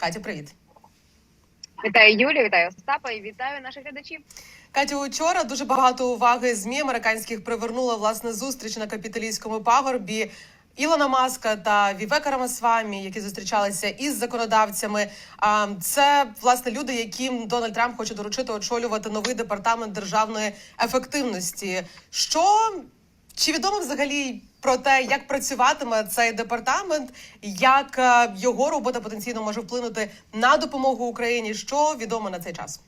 Катя, привіт. Вітаю Юлію, вітаю Остапа і вітаю наших глядачів. Катю, учора дуже багато уваги змі американських привернула власне зустріч на капіталійському пагорбі. Ілона Маска та Вівека Рамасвамі, які зустрічалися із законодавцями. Це власне люди, яким Дональд Трамп хоче доручити очолювати новий департамент державної ефективності. Що чи відомо взагалі про те, як працюватиме цей департамент, як е, його робота потенційно може вплинути на допомогу Україні? Що відомо на цей час?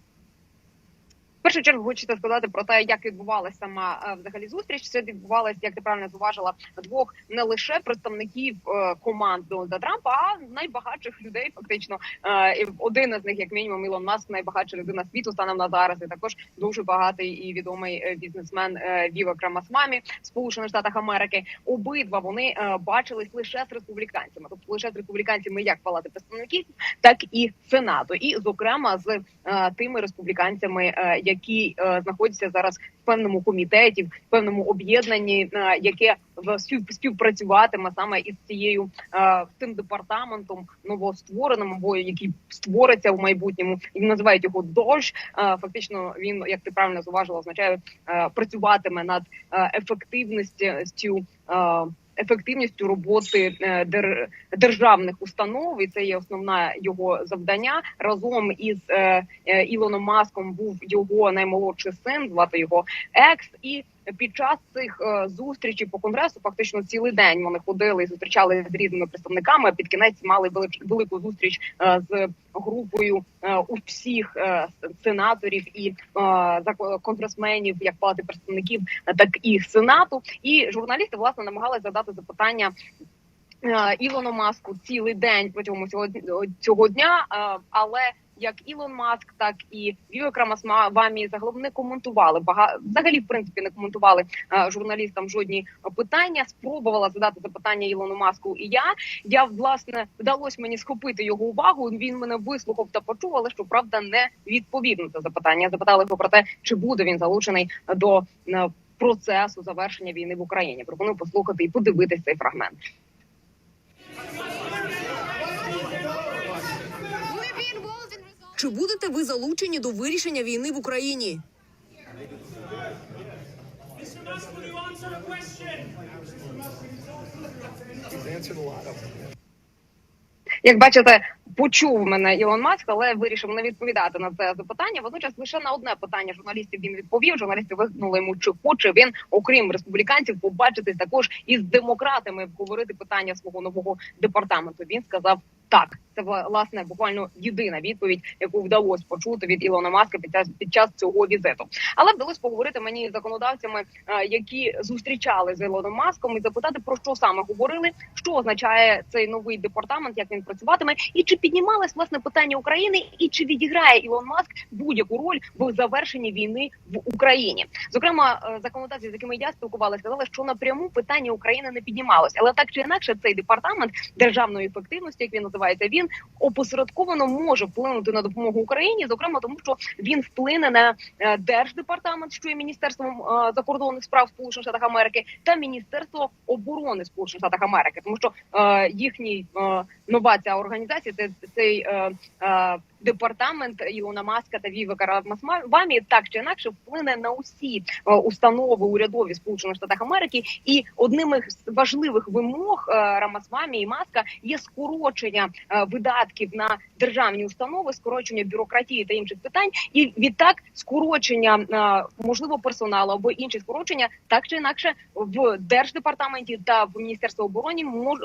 Першу чергу хочеться сказати про те, як відбувалася сама е, взагалі зустріч. Це відбувалося, як ти правильно зуважила, двох не лише представників е, команд Дональда Трампа, а найбагатших людей. Фактично, Е, один із них, як мінімум, Ілон Маск, найбагатша людина світу станом на зараз. І також дуже багатий і відомий бізнесмен е, Вівек Рамасмамі в Сполучених Штатах Америки. Обидва вони бачились лише з республіканцями, тобто лише з республіканцями як палати представників, так і сенату, і зокрема з тими республіканцями, які е, знаходяться зараз в певному комітеті, в певному об'єднанні, е, яке співпрацюватиме саме із цією е, тим департаментом новоствореним, або який створиться в майбутньому, і називають його дощ. Фактично, він, як ти правильно зуважила, означає працюватиме над ефективністю. Ефективністю роботи е, державних установ, і це є основне його завдання. Разом із е, е, Ілоном Маском був його наймолодший син, звати його екс. І під час цих е, зустрічей по конгресу, фактично цілий день вони ходили і зустрічали з різними представниками. Під кінець мали велику зустріч е, з групою е, усіх сенаторів і конгресменів, як палати представників, так і сенату. І журналісти власне намагалися задати запитання. Ілону Маску цілий день протягом цього, цього дня, але як Ілон Маск, так і Вівек Рамасвамі загалом не коментували бага... взагалі, в принципі, не коментували е, журналістам жодні питання. Спробувала задати запитання Ілону Маску, і я я власне вдалося мені схопити його увагу. Він мене вислухав та почув, але щоправда не відповів на це запитання. Я запитала його про те, чи буде він залучений до е, процесу завершення війни в Україні. Пропоную послухати і подивитись цей фрагмент. Чи будете ви залучені до вирішення війни в Україні? Як бачите, почув мене Ілон Маск, але вирішив не відповідати на це запитання. Водночас лише на одне питання журналістів він відповів. Журналісти вигнули йому, чи хоче він, окрім республіканців, побачитись також із демократами, обговорити питання свого нового департаменту. Він сказав так. Це власне буквально єдина відповідь, яку вдалося почути від Ілона Маска під час під час цього візиту. Але вдалося поговорити мені з законодавцями, е, які зустрічали з Ілоном Маском, і запитати про що саме говорили, що означає цей новий департамент, як він працюватиме, і чи піднімалось власне питання України, і чи відіграє Ілон Маск будь-яку роль в завершенні війни в Україні. Зокрема, е, законодавці, з якими я спілкувалася, сказали, що напряму питання України не піднімалось, але так чи інакше, цей департамент державної ефективності, як він називається, він опосередковано може вплинути на допомогу Україні, зокрема тому, що він вплине на е, держдепартамент, що є міністерством е, закордонних справ Сполучених Штатів Америки, та міністерство оборони Сполучених Штатів Америки, тому що е, їхній нова ця організація, це цей департамент Ілона Маска та Вівека Рамасвамі так чи інакше вплине на усі е, установи урядові Сполучених Штатів Америки. І одним із важливих вимог е, Рамасвамі і Маска є скорочення е, видатків на державні установи, скорочення бюрократії та інших питань, і відтак скорочення можливо персоналу або інші скорочення, так чи інакше в держдепартаменті та в міністерстві оборони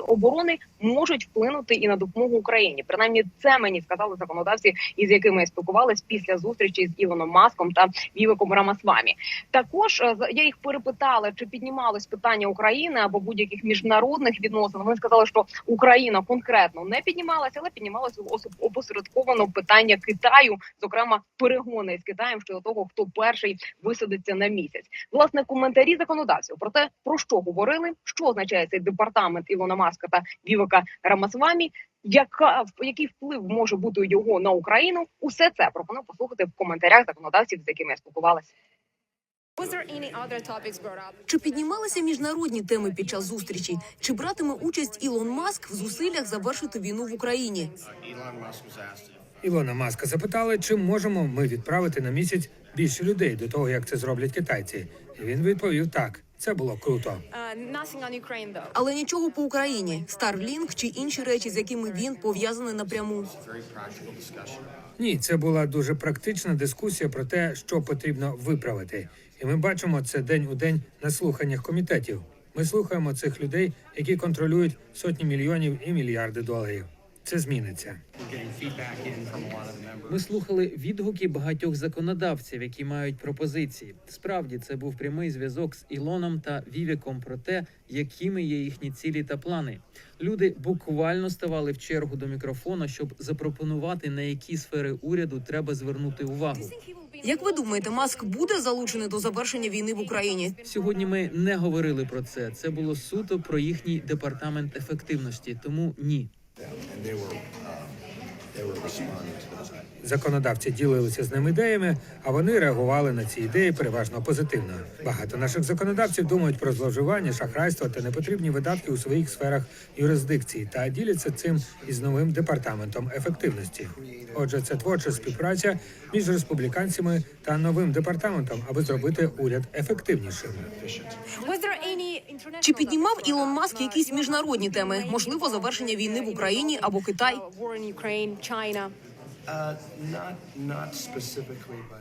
оборони можуть вплинути і на допомогу Україні. Принаймні, це мені сказали законодавці, із якими я спілкувалась після зустрічі з Ілоном Маском та Вівеком Рамасвамі. Також е, я їх перепитала, чи піднімалось питання України або будь-яких міжнародних відносин. Вони сказали, що Україна конкретно не піднімалася, але піднімалося опосередковано питання Китаю, зокрема перегони з Китаєм щодо того, хто перший висадиться на місяць. Власне, коментарі законодавців про те, про що говорили, що означає цей департамент Ілона Маска та Вівека Рамасвамі. Яка який вплив може бути його на Україну? Усе це пропоную послухати в коментарях законодавців, з якими я спілкувалася. Чи піднімалися міжнародні теми під час зустрічі? Чи братиме участь Ілон Маск в зусиллях завершити війну в Україні? Ілона Маска запитали, чи можемо ми відправити на місяць більше людей до того, як це зроблять китайці. І він відповів так. Це було круто. Though. Але нічого по Україні, Starlink чи інші речі, з якими він пов'язаний напряму. Ні, це була дуже практична дискусія про те, що потрібно виправити. І ми бачимо це день у день на слуханнях комітетів. Ми слухаємо цих людей, які контролюють сотні мільйонів і мільярди доларів. Це зміниться. Ми слухали відгуки багатьох законодавців, які мають пропозиції. Справді це був прямий зв'язок з Ілоном та Вівіком про те, якими є їхні цілі та плани. Люди буквально ставали в чергу до мікрофона, щоб запропонувати на які сфери уряду треба звернути увагу. Як ви думаєте, Маск буде залучений до завершення війни в Україні? Сьогодні ми не говорили про це. Це було суто про їхній департамент ефективності. Тому ні. them, and they were, uh, Законодавці ділилися з ним ідеями, а вони реагували на ці ідеї переважно позитивно. Багато наших законодавців думають про зловживання, шахрайство та непотрібні видатки у своїх сферах юрисдикції та діляться цим із новим департаментом ефективності. Отже, це творча співпраця між республіканцями та новим департаментом, аби зробити уряд ефективнішим. Чи піднімав Ілон? Маск якісь міжнародні теми? Можливо, завершення війни в Україні або Китай? In China.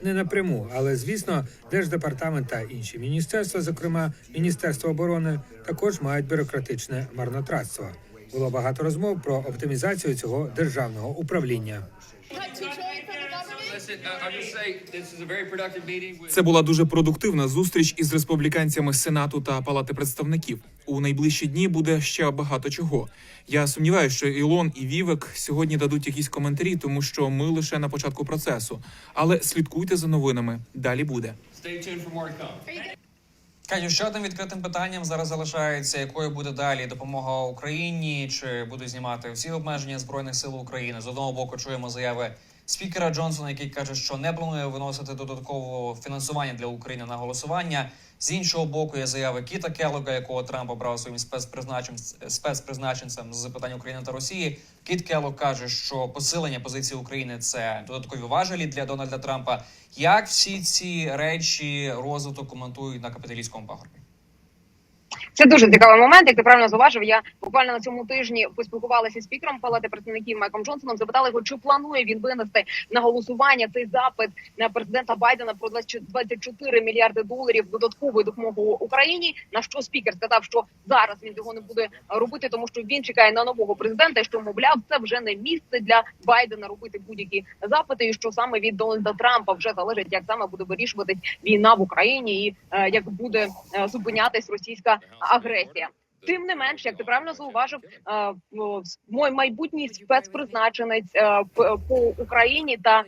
Не напряму, але звісно, держдепартамент та інші міністерства, зокрема Міністерство оборони, також мають бюрократичне марнотратство. Було багато розмов про оптимізацію цього державного управління. Це була дуже продуктивна зустріч із республіканцями Сенату та Палати представників. У найближчі дні буде ще багато чого. Я сумніваюся, що Ілон і Вівек сьогодні дадуть якісь коментарі, тому що ми лише на початку процесу. Але слідкуйте за новинами. Далі буде. Катю, ще одним відкритим питанням зараз залишається, якою буде далі допомога Україні, чи будуть знімати всі обмеження збройних сил України. З одного боку чуємо заяви спікера Джонсона, який каже, що не планує виносити додаткового фінансування для України на голосування. З іншого боку, є заяви Кіта Келога, якого Трамп обрав своїм спецпризначенцем, спецпризначенцем з питань України та Росії. Кіт Келог каже, що посилення позиції України це додаткові важелі для Дональда Трампа. Як всі ці речі розвиток коментують на капіталістському пагорбі? Це дуже цікавий момент. Як ти правильно зауважив, я буквально на цьому тижні поспілкувалася з спікером Палати представників Майком Джонсоном. Запитали його, чи планує він винести на голосування цей запит на президента Байдена про 24 мільярди доларів додаткової допомоги Україні. На що спікер сказав, що зараз він цього не буде робити, тому що він чекає на нового президента. і Що мовляв, це вже не місце для Байдена робити будь-які запити, і що саме від Дональда Трампа вже залежить, як саме буде вирішуватись війна в Україні, і е, як буде е, зупинятись російська агресія. Тим не менш, як ти правильно зауважив, е, мой майбутній спецпризначенець е, по Україні та е,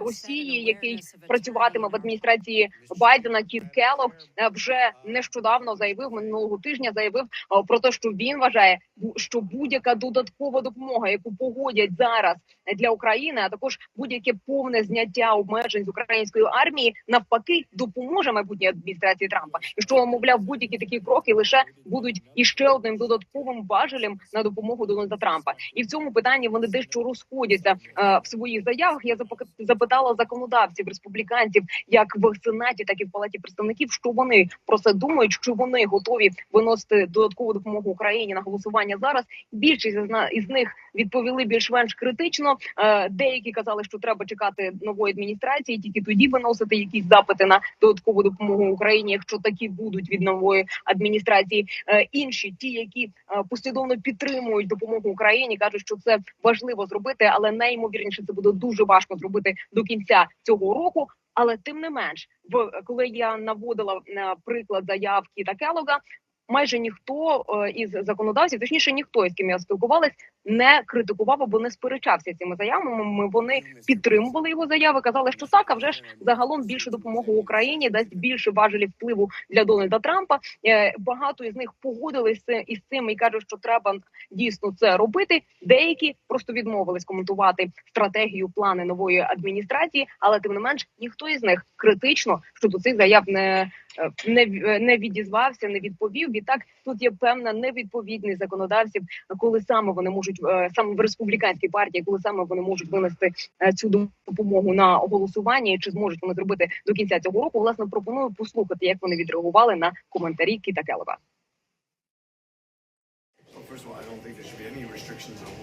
Росії, який працюватиме в адміністрації Байдена, Кіт Келлог, вже нещодавно заявив минулого тижня. Заявив про те, що він вважає, що будь-яка додаткова допомога, яку погодять зараз для України, а також будь-яке повне зняття обмежень з української армії, навпаки, допоможе майбутній адміністрації Трампа, і що мовляв, будь-які такі кроки лише будуть іще одним додатковим важелем на допомогу Дональда Трампа. І в цьому питанні вони дещо розходяться е, в своїх заявах. Я запитала законодавців республіканців, як в сенаті, так і в палаті представників, що вони про це думають, що вони готові виносити додаткову допомогу Україні на голосування зараз. Більшість із них відповіли більш-менш критично. Е, Деякі казали, що треба чекати нової адміністрації, тільки тоді виносити якісь запити на додаткову допомогу Україні, якщо такі будуть від нової адміністрації. Е, Інші, ті, які е, послідовно підтримують допомогу Україні, кажуть, що це важливо зробити, але найімовірніше це буде дуже важко зробити до кінця цього року. Але тим не менш, в коли я наводила е, приклад заявки та Келога, майже ніхто е, із законодавців, точніше ніхто із ким я спілкувалась, не критикував або не сперечався цими заявами. Ми- Вони підтримували його заяви, казали, що так, а вже ж загалом більше допомоги Україні дасть більше важелів впливу для Дональда Трампа. Е, Багато із них погодилися із цим і кажуть, що треба дійсно це робити. Деякі просто відмовились коментувати стратегію, плани нової адміністрації, але тим не менш ніхто із них критично щодо цих заяв не е, не, не відізвався, не відповів. Відтак тут є певна невідповідність законодавців, коли саме вони можуть е, саме в республіканській партії, коли саме вони можуть винести е, цю допомогу на голосування, і чи зможуть вони зробити до кінця цього року. Власне пропоную послухати, як вони відреагували на коментарі Кіта Келева.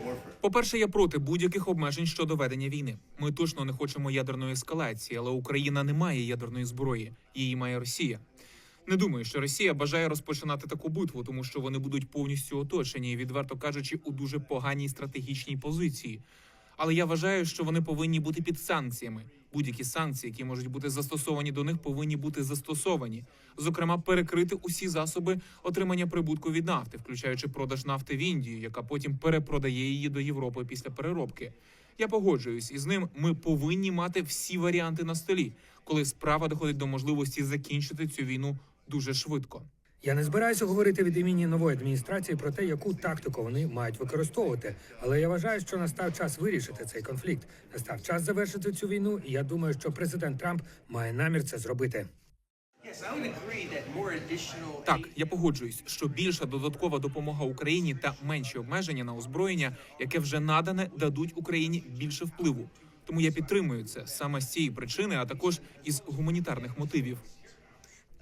Warfare. По-перше, я проти будь-яких обмежень щодо ведення війни. Ми точно не хочемо ядерної ескалації, але Україна не має ядерної зброї. Її має Росія. Не думаю, що Росія бажає розпочинати таку битву, тому що вони будуть повністю оточені відверто кажучи, у дуже поганій стратегічній позиції. Але я вважаю, що вони повинні бути під санкціями. Будь-які санкції, які можуть бути застосовані до них, повинні бути застосовані. Зокрема, перекрити усі засоби отримання прибутку від нафти, включаючи продаж нафти в Індію, яка потім перепродає її до Європи після переробки. Я погоджуюсь із ним. Ми повинні мати всі варіанти на столі, коли справа доходить до можливості закінчити цю війну дуже швидко. Я не збираюся говорити від імені нової адміністрації про те, яку тактику вони мають використовувати. Але я вважаю, що настав час вирішити цей конфлікт. Настав час завершити цю війну, і я думаю, що президент Трамп має намір це зробити. Так, я погоджуюсь, що більша додаткова допомога Україні та менші обмеження на озброєння, яке вже надане, дадуть Україні більше впливу. Тому я підтримую це саме з цієї причини, а також із гуманітарних мотивів.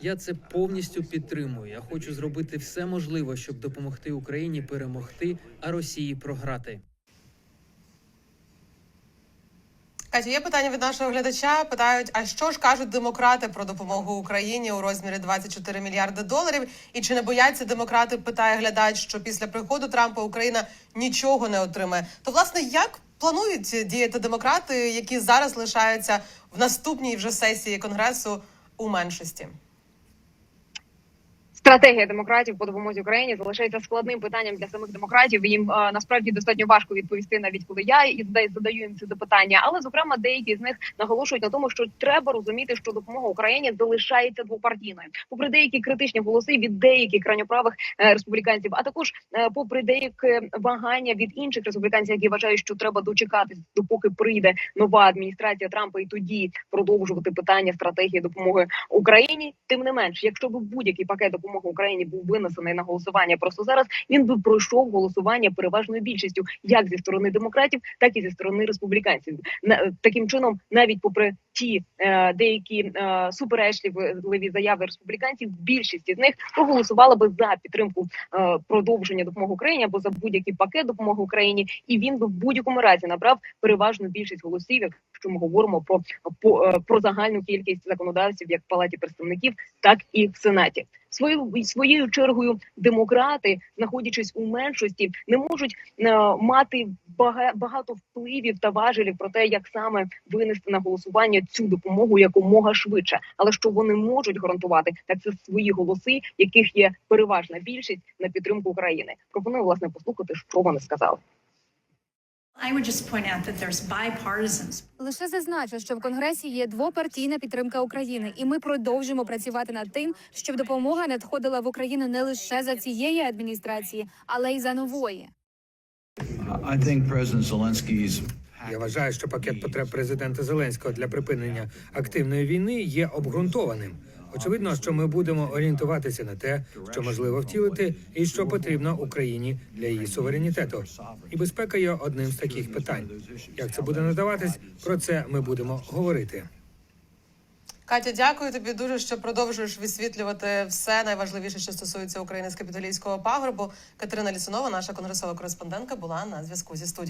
Я це повністю підтримую. Я хочу зробити все можливе, щоб допомогти Україні перемогти, а Росії програти. Катя, є питання від нашого глядача. Питають: а що ж кажуть демократи про допомогу Україні у розмірі 24 мільярди доларів? І чи не бояться демократи? Питає глядач, що після приходу Трампа Україна нічого не отримає. То власне як планують діяти демократи, які зараз лишаються в наступній вже сесії конгресу у меншості? Стратегія демократів по допомозі Україні залишається складним питанням для самих демократів. Їм е, насправді достатньо важко відповісти, навіть коли я і задаю- їм це запитання. Але зокрема, деякі з них наголошують на тому, що треба розуміти, що допомога Україні залишається двопартійною, попри деякі критичні голоси від деяких крайньоправих е, республіканців, а також е, попри деяке вагання від інших республіканців, які вважають, що треба дочекатись, допоки прийде нова адміністрація Трампа, і тоді продовжувати питання стратегії допомоги Україні. Тим не менш, якщо б будь-який пакет допомоги Україні був винесений на голосування просто зараз, він би пройшов голосування переважною більшістю, як зі сторони демократів, так і зі сторони республіканців. На таким чином, навіть попри ті е, деякі е, суперечливі заяви республіканців, більшість із них проголосувала би за підтримку е, продовження допомоги Україні або за будь-який пакет допомоги Україні, і він би в будь-якому разі набрав переважну більшість голосів, якщо ми говоримо про е, про загальну кількість законодавців, як в палаті представників, так і в сенаті. Свою своєю чергою демократи, знаходячись у меншості, не можуть е, мати бага- багато впливів та важелів про те, як саме винести на голосування цю допомогу якомога швидше. Але що вони можуть гарантувати, так це свої голоси, яких є переважна більшість на підтримку України. Пропоную власне послухати, що вони сказали. Лише зазначу, що в конгресі є двопартійна підтримка України, і ми продовжимо працювати над тим, щоб допомога надходила в Україну не лише за цієї адміністрації, але й за нової. Я вважаю, що пакет потреб президента Зеленського для припинення активної війни є обґрунтованим. Очевидно, що ми будемо орієнтуватися на те, що можливо втілити, і що потрібно Україні для її суверенітету. І безпека є одним з таких питань. Як це буде надаватись, про це ми будемо говорити. Катя, дякую тобі дуже, що продовжуєш висвітлювати все найважливіше, що стосується України з капітолійського пагорбу. Катерина Лісунова, наша конгресова кореспондентка, була на зв'язку зі студією.